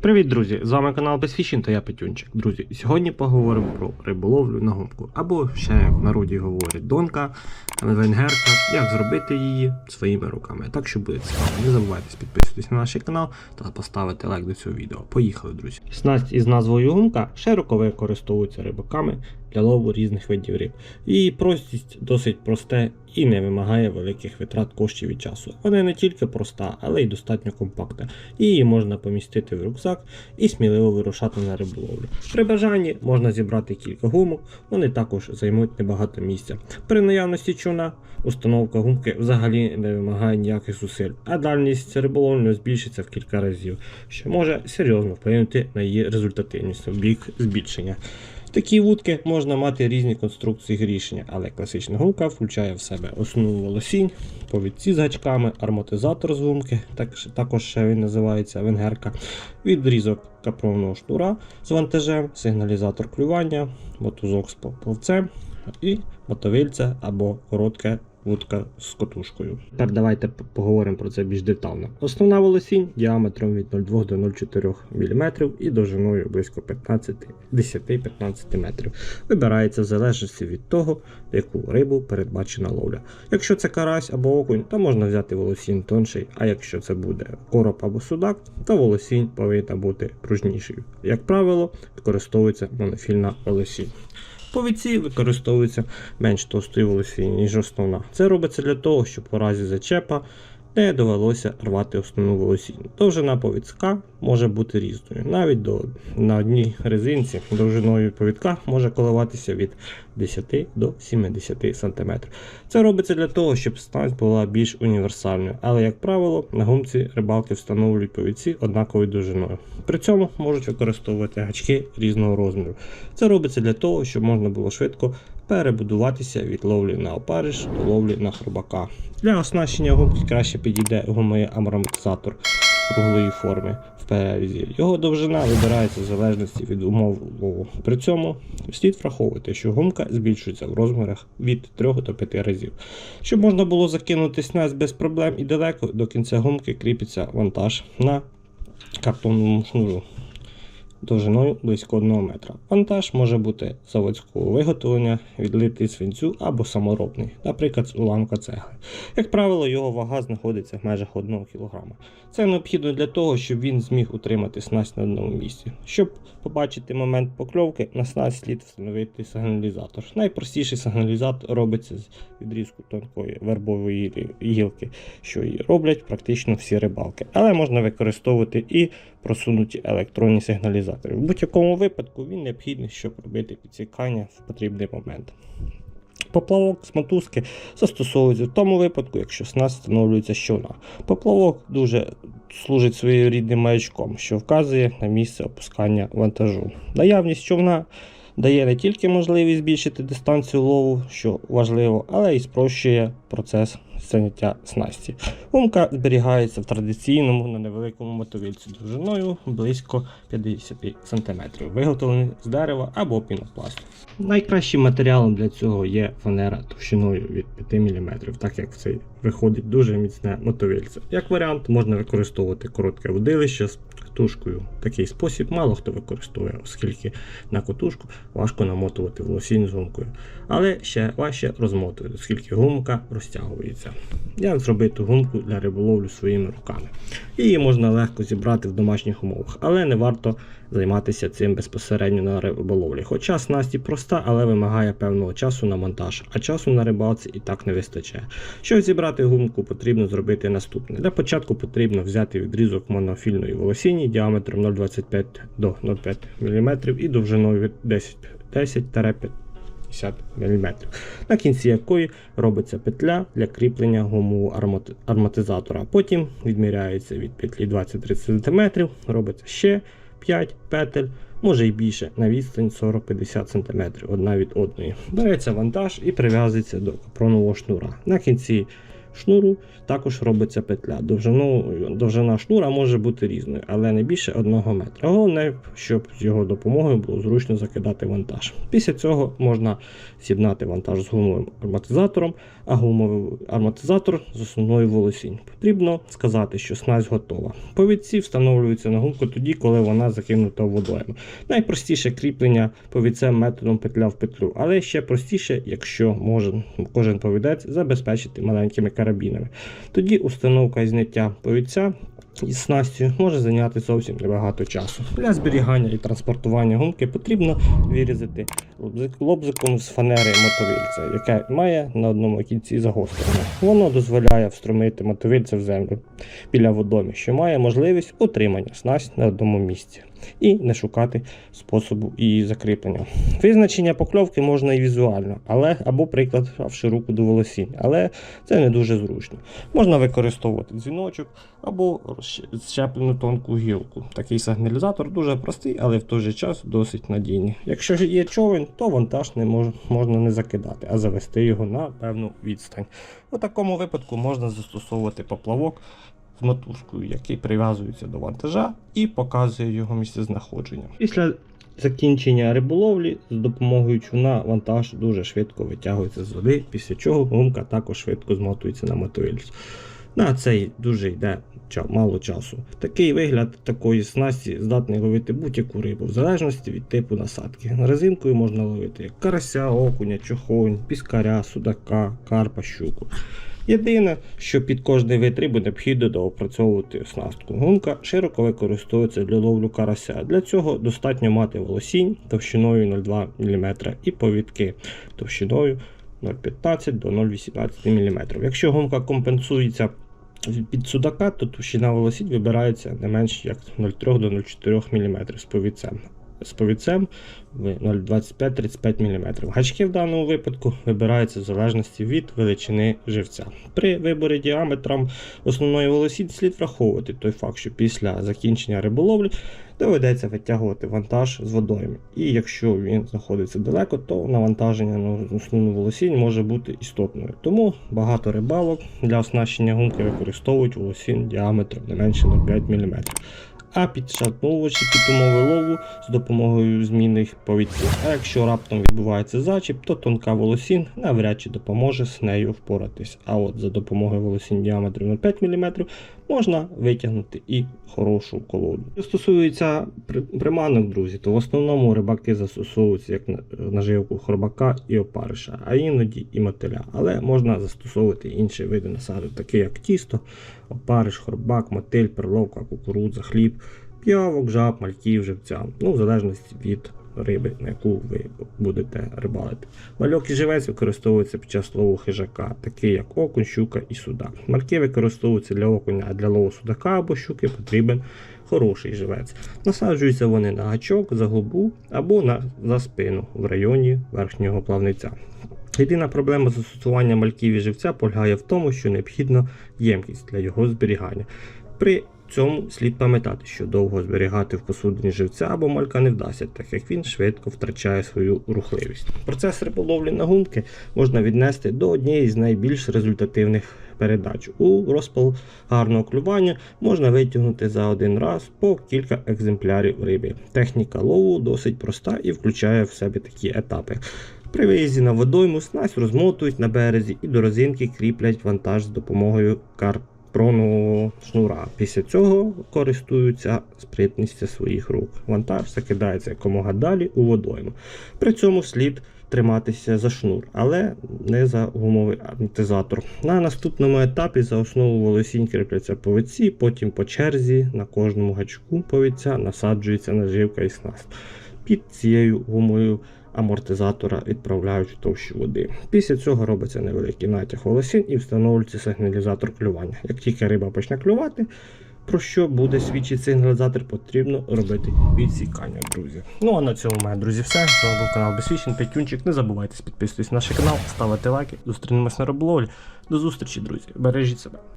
Привіт, друзі! З вами канал Безфішін та я Петюнчик. Друзі, сьогодні поговоримо про риболовлю на гумку. Або ще як в народі говорять донка, венгерка, як зробити її своїми руками. Так що буде цікаво. Не забувайте підписуватись на наш канал та поставити лайк до цього відео. Поїхали, друзі. Снасть із назвою гумка широко використовується рибаками для лову різних видів риб. Її простість досить просте і не вимагає великих витрат коштів і часу. Вона не тільки проста, але й достатньо компактна. Її можна помістити в рюкзак і сміливо вирушати на риболовлю. При бажанні можна зібрати кілька гумок, вони також займуть небагато місця. При наявності човна установка гумки взагалі не вимагає ніяких зусиль, а дальність риболовлі збільшиться в кілька разів, що може серйозно вплинути на її результативність в бік збільшення. Такі вудки можна мати різні конструкції рішення, але класична гумка включає в себе основну волосінь, повідці з гачками, армотизатор з гумки, так, також ще він називається венгерка, відрізок капровного штура з вантажем, сигналізатор клювання, мотузок з поплавцем і мотовильце або коротке вудка з котушкою. Тепер давайте поговоримо про це більш детально. Основна волосінь діаметром від 0,2 до 0,4 мм і довжиною близько 15 10-15 метрів. Вибирається в залежності від того, яку рибу передбачена ловля. Якщо це карась або окунь, то можна взяти волосінь тонший, а якщо це буде короб або судак, то волосінь повинна бути пружнішою. Як правило, використовується монофільна волосінь. Повідці використовуються менш товстою волосіння, ніж основна. Це робиться для того, щоб у разі зачепа не довелося рвати основну волосінь. Довжина повідка може бути різною. Навіть до, на одній резинці довжиною повідка може коливатися від 10 до 70 см. Це робиться для того, щоб снасть була більш універсальною, але, як правило, на гумці рибалки встановлюють повідці однаковою довжиною. При цьому можуть використовувати гачки різного розміру. Це робиться для того, щоб можна було швидко перебудуватися від ловлі на опариш до ловлі на хробака. Для оснащення гумки краще підійде гумовий амортизатор круглої форми в. Його довжина вибирається в залежності від умов лову. При цьому слід враховувати, що гумка збільшується в розмірах від 3 до 5 разів. Щоб можна було закинути снасть без проблем і далеко, до кінця гумки кріпиться вантаж на картонному шнуру довжиною близько 1 метра. Вантаж може бути заводського виготовлення, відлитий свинцю або саморобний, наприклад, з уламка цегли. Як правило, його вага знаходиться в межах 1 кг. Це необхідно для того, щоб він зміг утримати снасть на одному місці. Щоб побачити момент покльовки, на снасть слід встановити сигналізатор. Найпростіший сигналізатор робиться з відрізку тонкої вербової гілки, що і роблять практично всі рибалки. Але можна використовувати і просунуті електронні сигналізатори. В будь-якому випадку він необхідний, щоб робити підсікання в потрібний момент. Поплавок з мотузки застосовується в тому випадку, якщо снасть встановлюється з човна. Поплавок дуже служить своєрідним маячком, що вказує на місце опускання вантажу. Наявність човна дає не тільки можливість збільшити дистанцію лову, що важливо, але й спрощує процес заняття снасті. Умка зберігається в традиційному на невеликому мотовільці довжиною близько 50 см, виготовлений з дерева або пінопласту. Найкращим матеріалом для цього є фанера товщиною від 5 мм, так як це виходить дуже міцне мотовільце. Як варіант, можна використовувати коротке водилище з катушкою. Такий спосіб мало хто використовує, оскільки на катушку важко намотувати волосінь з гумкою. Але ще важче розмотувати, оскільки гумка розтягується. Як зробити гумку для риболовлю своїми руками? Її можна легко зібрати в домашніх умовах, але не варто займатися цим безпосередньо на риболовлі. Хоча снасті проста, але вимагає певного часу на монтаж, а часу на рибалці і так не вистачає. Щоб зібрати гумку, потрібно зробити наступне. Для початку потрібно взяти відрізок монофільної волосіні діаметром 0,25 до 0,5 мм і довжиною від 10 10-50 мм, на кінці якої робиться петля для кріплення гумового армати- арматизатора. Потім відміряється від петлі 20-30 см, робиться ще 5 петель, може й більше, на відстань 40-50 см одна від одної. Береться вантаж і прив'язується до капронового шнура. На кінці шнуру також робиться петля. Довжину, довжина шнура може бути різною, але не більше 1 метра. Головне, щоб з його допомогою було зручно закидати вантаж. Після цього можна з'єднати вантаж з гумовим арматизатором, а гумовий арматизатор з основною волосінь. Потрібно сказати, що снасть готова. Повідці встановлюються на гумку тоді, коли вона закинута в водойму. Найпростіше кріплення повідцем методом петля в петлю, але ще простіше, якщо може кожен повідець забезпечити маленькими карабінами. Тоді установка і зняття повідця із снастю може зайняти зовсім небагато часу. Для зберігання і транспортування гумки потрібно вирізати лобзик- лобзиком з фанери мотовильця, яке має на одному кінці загострене. Воно дозволяє встромити мотовильце в землю біля водомі, що має можливість утримання снасть на одному місці і не шукати способу її закріплення. Визначення покльовки можна і візуально, але або прикладавши руку до волосінь, але це не дуже зручно. Можна використовувати дзвіночок або щеплену тонку гілку. Такий сигналізатор дуже простий, але в той же час досить надійний. Якщо ж є човен, то вантаж не мож, можна не закидати, а завести його на певну відстань. У такому випадку можна застосовувати поплавок з мотузкою, який прив'язується до вантажа і показує його місцезнаходження. Після закінчення риболовлі з допомогою чуна вантаж дуже швидко витягується з води, після чого гумка також швидко змотується на мотовильцю. На цей дуже йде мало часу. Такий вигляд такої снасті здатний ловити будь-яку рибу, в залежності від типу насадки. Резинкою можна ловити як карася, окуня, чохонь, піскаря, судака, карпа, щуку. Єдине, що під кожний вид риби необхідно доопрацьовувати оснастку. Гумка широко використовується для ловлю карася. Для цього достатньо мати волосінь товщиною 0,2 мм і повідки товщиною 0,15 до 0,18 мм. Якщо гумка компенсується під судака, то товщина волосінь вибирається не менш як 0,3 до 0,4 мм з повідцем. З повідцем 0,25-35 мм. Гачки в даному випадку вибираються в залежності від величини живця. При виборі діаметром основної волосінь слід враховувати той факт, що після закінчення риболовлі доведеться витягувати вантаж з водою. І якщо він знаходиться далеко, то навантаження на основну волосінь може бути істотною. Тому багато рибалок для оснащення гумки використовують волосінь діаметром не менше 0,5 мм. А підшатновувачі під умови лову з допомогою змінних повідців. А якщо раптом відбувається зачіп, то тонка волосін навряд чи допоможе з нею впоратись. А от за допомогою волосін діаметром 0,5 мм можна витягнути і хорошу колоду. Що стосується приманок, друзі, то в основному рибаки застосовуються як наживку хробака і опариша, а іноді і мотиля. Але можна застосовувати інші види насадок, такі як тісто, опариш, хробак, мотиль, перловка, кукурудза, хліб, п'явок, жаб, мальків, живця. Ну, в залежності від риби, на яку ви будете рибалити. Мальок і живець використовується під час лову хижака, такі як окунь, щука і судак. Мальки використовуються для окуня, а для лову судака або щуки потрібен хороший живець. Насаджуються вони на гачок, за губу або на, за спину в районі верхнього плавниця. Єдина проблема застосування мальків і живця полягає в тому, що необхідна ємкість для його зберігання. При цьому слід пам'ятати, що довго зберігати в посудині живця або малька не вдасться, так як він швидко втрачає свою рухливість. Процес риболовлі на гумки можна віднести до однієї з найбільш результативних передач. У розпал гарного клювання можна витягнути за один раз по кілька екземплярів риби. Техніка лову досить проста і включає в себе такі етапи. При виїзді на водойму снасть розмотують на березі і до розинки кріплять вантаж з допомогою карпронового шнура. Після цього користуються спритністю своїх рук. Вантаж закидається якомога далі у водойму. При цьому слід триматися за шнур, але не за гумовий амортизатор. На наступному етапі за основу волосінь кріпляться повідці, потім по черзі на кожному гачку повідця насаджується наживка і снасть. Під цією гумою амортизатора відправляють в товщу води. Після цього робиться невеликий натяг волосін і встановлюється сигналізатор клювання. Як тільки риба почне клювати, про що буде свідчити сигналізатор, потрібно робити відсікання, друзі. Ну а на цьому мене, друзі, все. З вами був канал Безфішін, Петюнчик. Не забувайте підписуватись на наш канал, ставити лайки. Зустрінемось на риболовлі. До зустрічі, друзі. Бережіть себе.